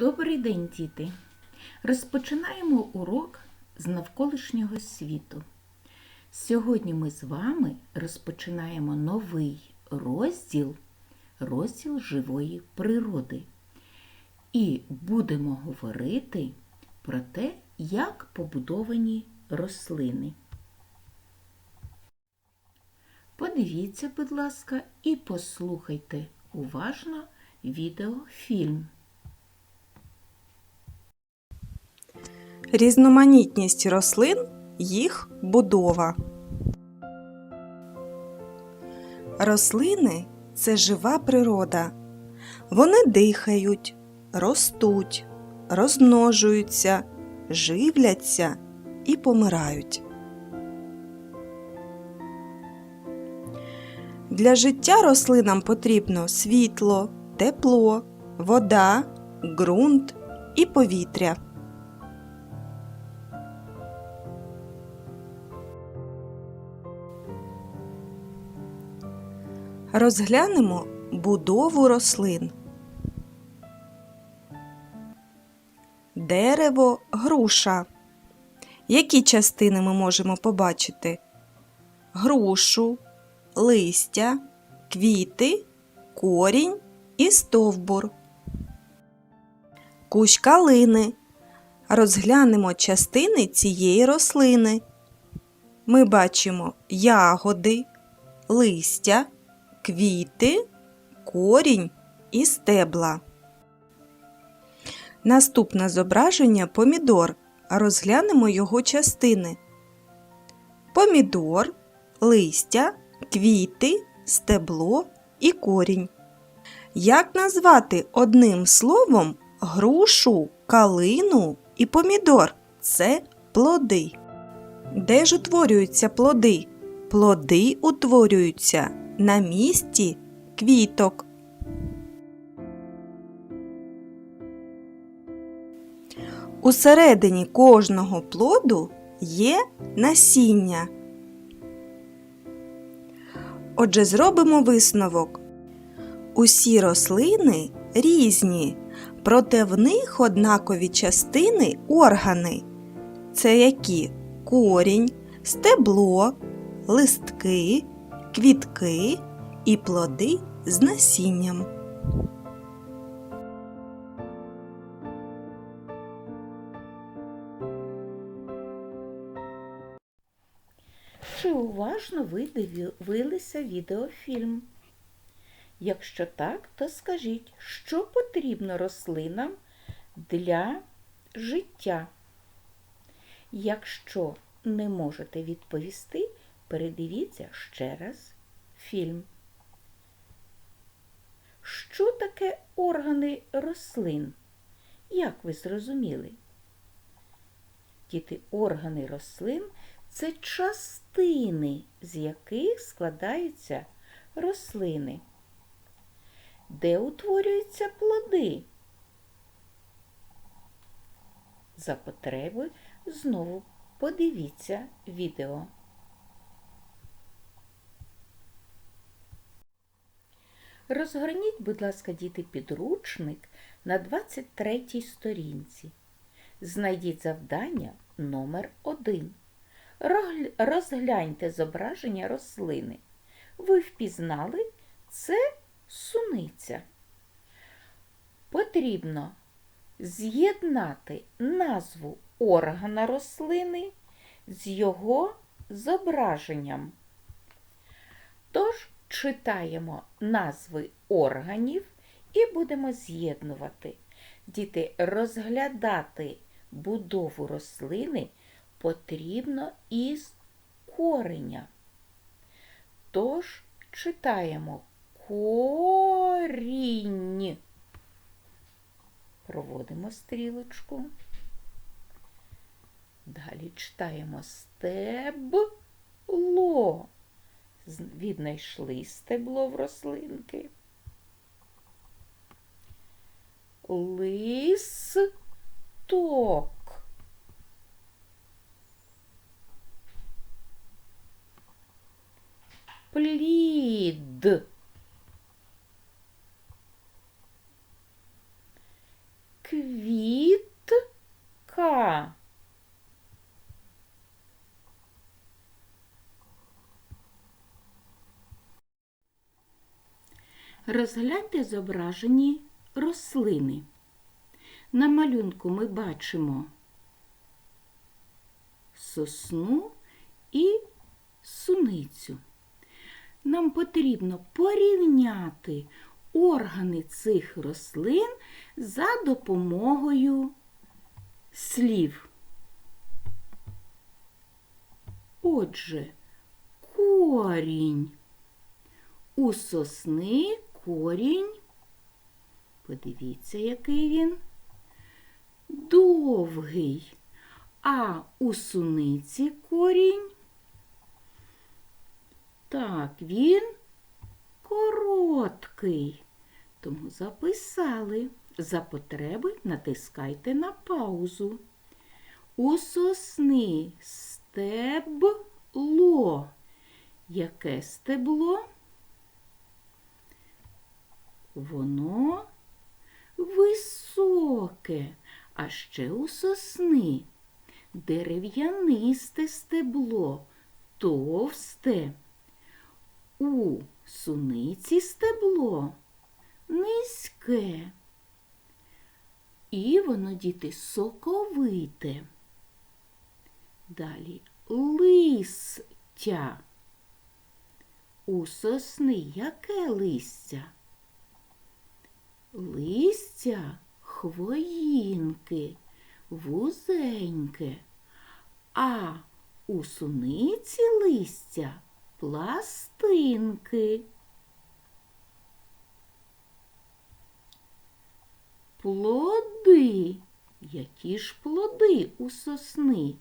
Добрий день, діти! Розпочинаємо урок з навколишнього світу. Сьогодні ми з вами розпочинаємо новий розділ, розділ живої природи. І будемо говорити про те, як побудовані рослини. Подивіться, будь ласка, і послухайте уважно відеофільм. Різноманітність рослин їх будова. Рослини це жива природа. Вони дихають, ростуть, розмножуються, живляться і помирають. Для життя рослинам потрібно світло, тепло, вода, ґрунт і повітря. Розглянемо будову рослин. Дерево, груша. Які частини ми можемо побачити? Грушу, листя, квіти, корінь і стовбур. Кущ калини. Розглянемо частини цієї рослини. Ми бачимо ягоди, листя, квіти, корінь і стебла. Наступне зображення помідор. Розглянемо його частини. Помідор, листя, квіти, стебло і корінь. Як назвати одним словом грушу, калину і помідор? Це плоди. Де ж утворюються плоди? Плоди утворюються на місці квіток. Усередині кожного плоду є насіння. Отже, зробимо висновок. Усі рослини різні, проте в них однакові частини органи. Це які корінь, стебло, листки, квітки і плоди з насінням. Чи уважно ви дивилися відеофільм? Якщо так, то скажіть, що потрібно рослинам для життя? Якщо не можете відповісти, передивіться ще раз фільм. Що таке органи рослин? Як ви зрозуміли? Діти, органи рослин це частини, з яких складаються рослини. Де утворюються плоди? За потреби знову подивіться відео. Розгорніть, будь ласка, діти, підручник на 23 сторінці. Знайдіть завдання номер 1 Розгляньте зображення рослини. Ви впізнали це суниця. Потрібно з'єднати назву органа рослини з його зображенням. Тож читаємо назви органів і будемо з'єднувати. Діти, розглядати будову рослини потрібно із кореня. Тож читаємо корінь. Проводимо стрілочку. Далі читаємо стебло. Віднайшли стебло в рослинки. Листок. Плід. квіт. Розгляньте зображені рослини. На малюнку ми бачимо сосну і суницю. Нам потрібно порівняти органи цих рослин за допомогою слів. Отже, корінь. У сосни корінь. Подивіться, який він довгий. А у суниці корінь. Так, він короткий. Тому записали. За потреби натискайте на паузу. У сосни стебло. Яке стебло? Воно високе, а ще у сосни дерев'янисте стебло, товсте. У суниці стебло низьке. І воно, діти, соковите. Далі листя. У сосни яке листя? Листя хвоїнки, вузеньке, а у суниці листя пластинки. Плоди. Які ж плоди у сосни?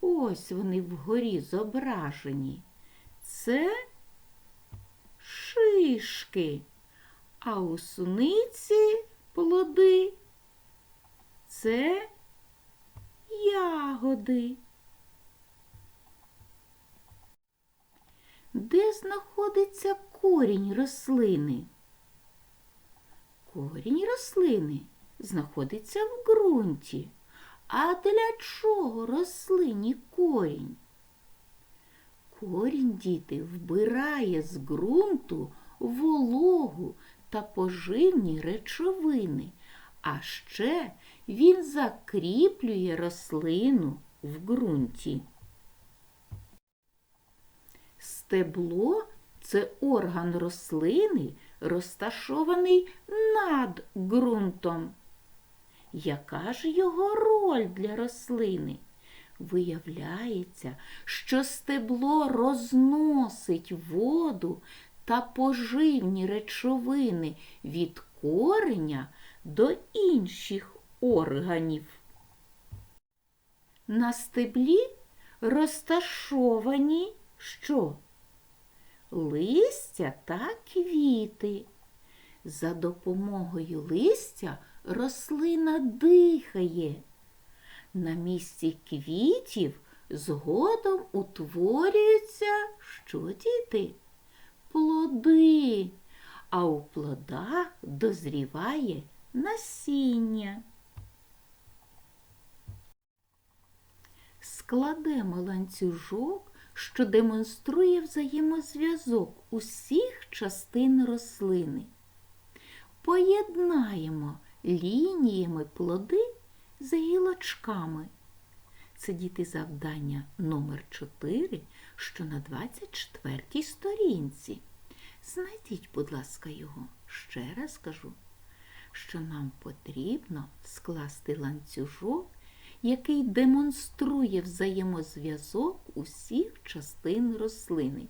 Ось вони вгорі зображені. Це шишки, а у суниці плоди це ягоди. Де знаходиться корінь рослини? Корінь рослини знаходиться в ґрунті. А для чого рослині корінь? Корінь, діти, вбирає з ґрунту вологу та поживні речовини, а ще він закріплює рослину в ґрунті. Стебло це орган рослини, розташований над ґрунтом. Яка ж його роль для рослини? Виявляється, що стебло розносить воду та поживні речовини від кореня до інших органів. На стеблі розташовані що? Листя та квіти. За допомогою листя рослина дихає. На місці квітів згодом утворюються що діти? Плоди, а у плодах дозріває насіння. Складемо ланцюжок, що демонструє взаємозв'язок усіх частин рослини. Поєднаємо лініями плоди з гілочками. Це діти завдання номер 4, що на 24 сторінці. Знайдіть, будь ласка, його. Ще раз кажу, що нам потрібно скласти ланцюжок, який демонструє взаємозв'язок усіх частин рослини.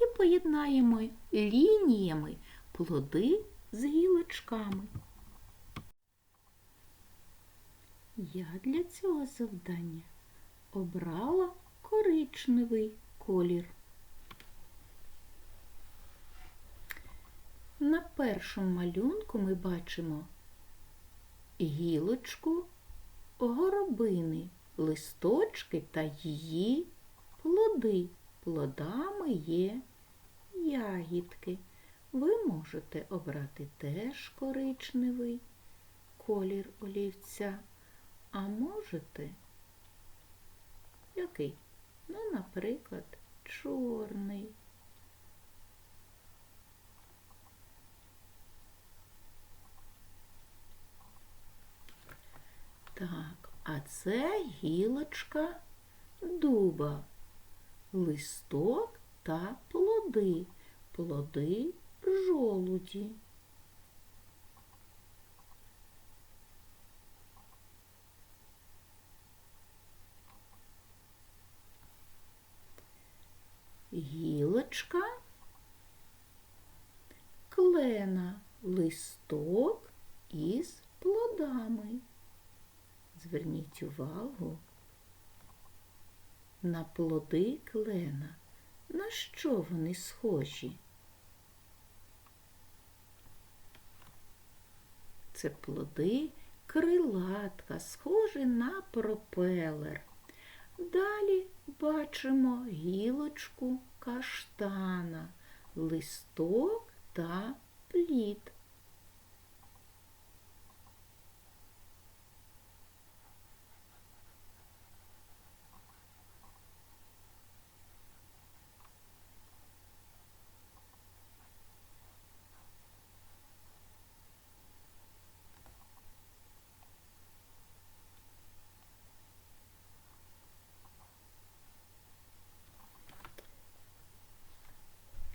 І поєднаємо лініями плоди з гілочками. Я для цього завдання обрала коричневий колір. На першому малюнку ми бачимо гілочку горобини, листочки та її плоди. Плодами є ягідки. Ви можете обрати теж коричневий колір олівця, а можете який? Ну, наприклад, чорний. Це гілочка дуба, листок та плоди, плоди жолуді. Гілочка клена, листок із плодами. Зверніть увагу на плоди клена. На що вони схожі? Це плоди крилатка, схожі на пропелер. Далі бачимо гілочку каштана, листок та плід.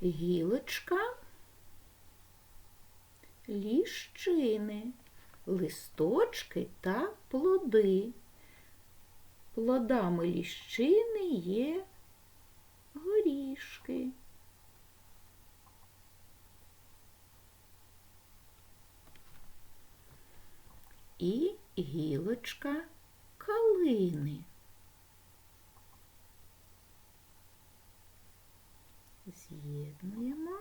Гілочка ліщини, листочки та плоди. Плодами ліщини є горішки. І гілочка калини. З'єднуємо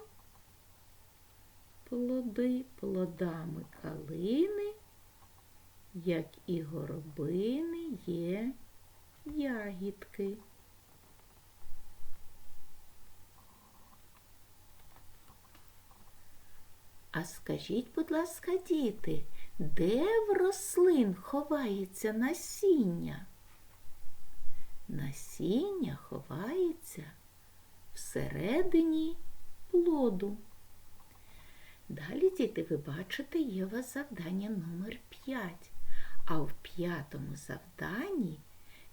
плоди плодами калини, як і горобини є ягідки. А скажіть, будь ласка, діти, де в рослин ховається насіння? Насіння ховається всередині плоду. Далі, діти, ви бачите, є у вас завдання номер 5. А в п'ятому завданні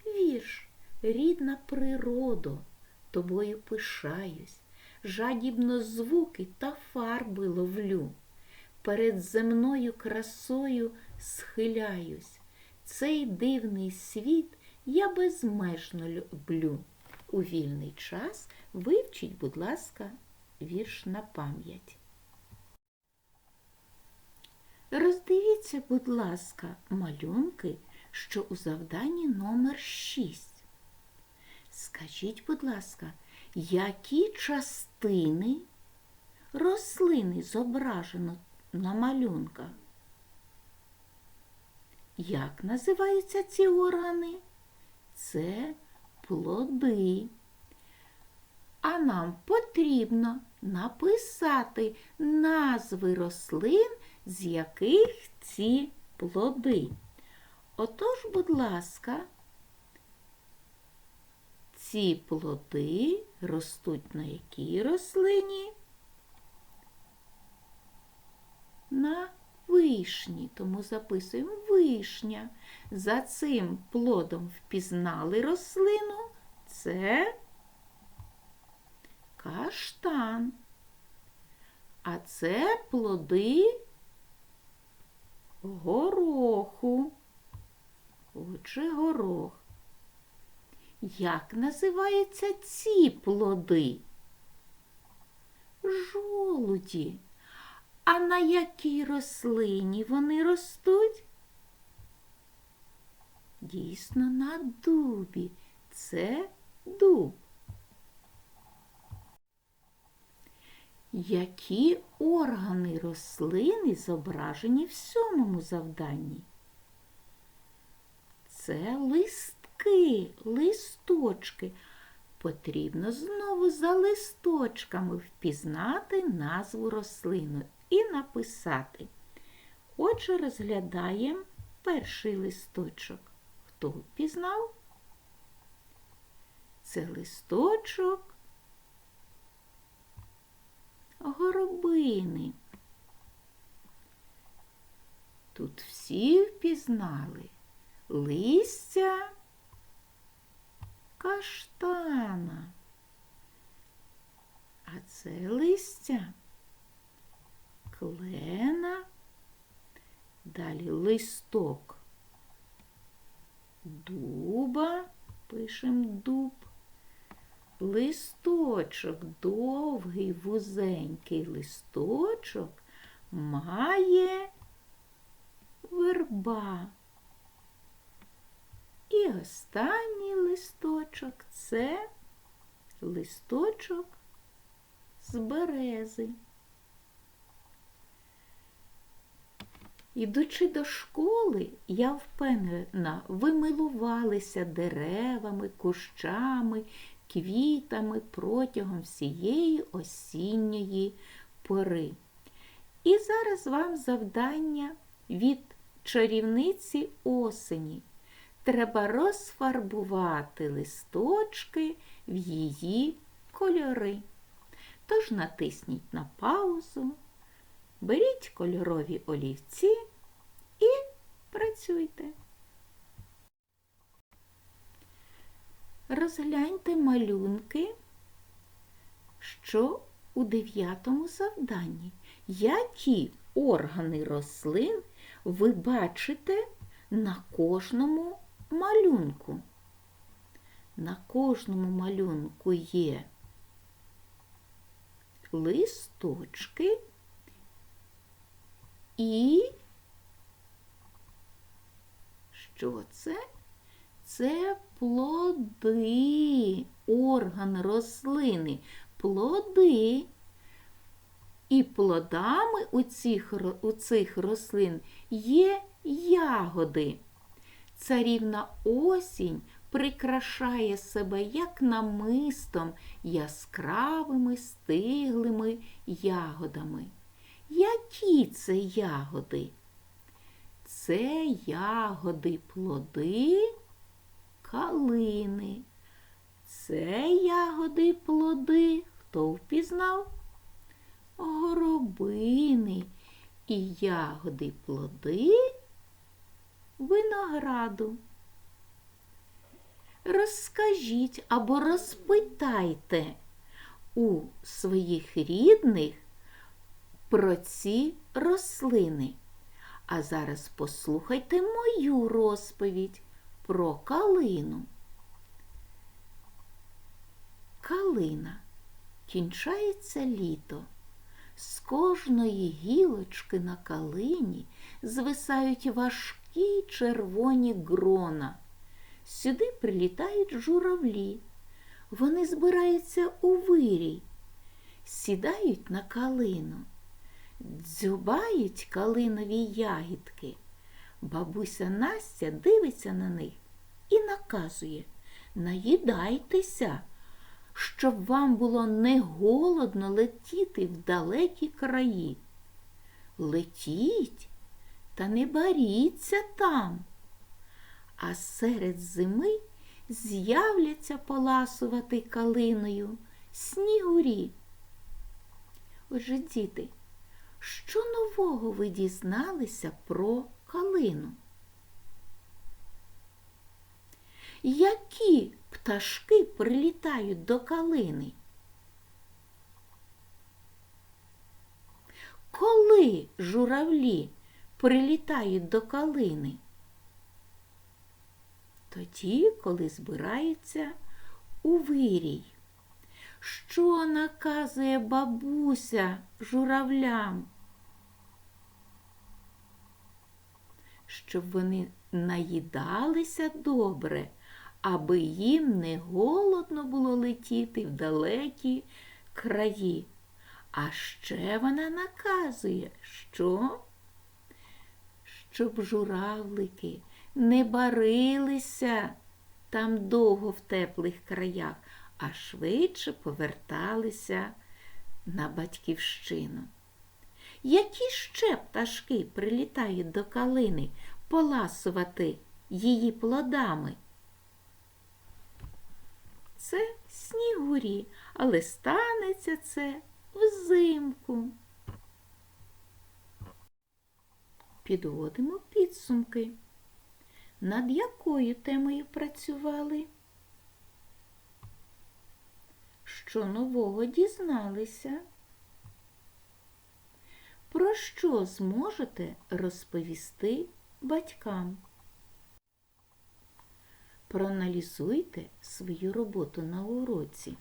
вірш Рідна природа, тобою пишаюсь, жадібно звуки та фарби ловлю. Перед земною красою схиляюсь. Цей дивний світ я безмежно люблю. У вільний час вивчіть, будь ласка, вірш на пам'ять. Роздивіться, будь ласка, малюнки, що у завданні номер 6. Скажіть, будь ласка, які частини рослини зображено на малюнках? Як називаються ці органи? Це плоди. А нам потрібно написати назви рослин, з яких ці плоди. Отож, будь ласка, ці плоди ростуть на якій рослині? На вишні, тому записуємо вишня. За цим плодом впізнали рослину. Це каштан. А це плоди гороху. Отже, горох. Як називаються ці плоди? Жолуді. А на якій рослині вони ростуть? Дійсно, на дубі. Це дуб. Які органи рослини зображені в сьомому завданні? Це листки, листочки. Потрібно знову за листочками впізнати назву рослини і написати. Отже, розглядаємо перший листочок. Хто впізнав? Це листочок горобини. Тут всі впізнали. листя каштана. А це листя клена, далі листок дуба, пишемо дуб, листочок, довгий вузенький листочок має верба. І останній листочок це листочок з берези. Ідучи до школи, я впевнена, ви милувалися деревами, кущами, квітами протягом всієї осінньої пори. І зараз вам завдання від чарівниці осені. Треба розфарбувати листочки в її кольори. Тож натисніть на паузу, беріть кольорові олівці і працюйте. Розгляньте малюнки, що у дев'ятому завданні. Які органи рослин ви бачите на кожному малюнку? На кожному малюнку є листочки і що це? Це плоди, орган рослини, плоди. І плодами у цих, у цих рослин є ягоди. Царівна осінь прикрашає себе як намистом яскравими стиглими ягодами. Які це ягоди? Це ягоди плоди калини. Це ягоди плоди. Хто впізнав? Горобини і ягоди плоди винограду. Розкажіть або розпитайте у своїх рідних про ці рослини. А зараз послухайте мою розповідь про калину. Калина. Кінчається літо. З кожної гілочки на калині звисають важкі червоні грона. Сюди прилітають журавлі. Вони збираються у вирій, сідають на калину, дзюбають калинові ягідки. Бабуся Настя дивиться на них і наказує наїдайтеся, щоб вам було не голодно летіти в далекі краї. Летіть та не боріться там. А серед зими з'являться поласувати калиною снігурі. Отже, діти, що нового ви дізналися про калину? Які пташки прилітають до калини? Коли журавлі прилітають до калини? Тоді, коли збираються у вирій. Що наказує бабуся журавлям? Щоб вони наїдалися добре, аби їм не голодно було летіти в далекі краї. А ще вона наказує, що? Щоб журавлики не барилися там довго в теплих краях, а швидше поверталися на батьківщину. Які ще пташки прилітають до калини поласувати її плодами? Це снігурі, але станеться це взимку. Підводимо підсумки. Над якою темою працювали? Що нового дізналися? Про що зможете розповісти батькам? Проаналізуйте свою роботу на уроці.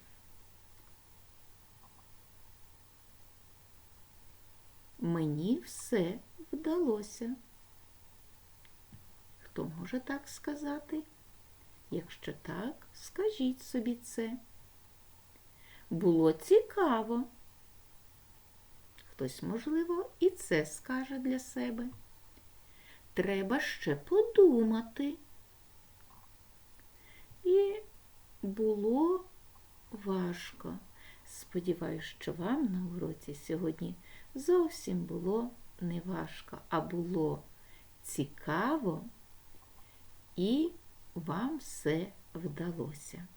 Мені все вдалося. Хто може так сказати? Якщо так, скажіть собі це. Було цікаво. Хтось, можливо, і це скаже для себе. Треба ще подумати. І було важко. Сподіваюсь, що вам на уроці сьогодні зовсім було не важко, а було цікаво і вам все вдалося.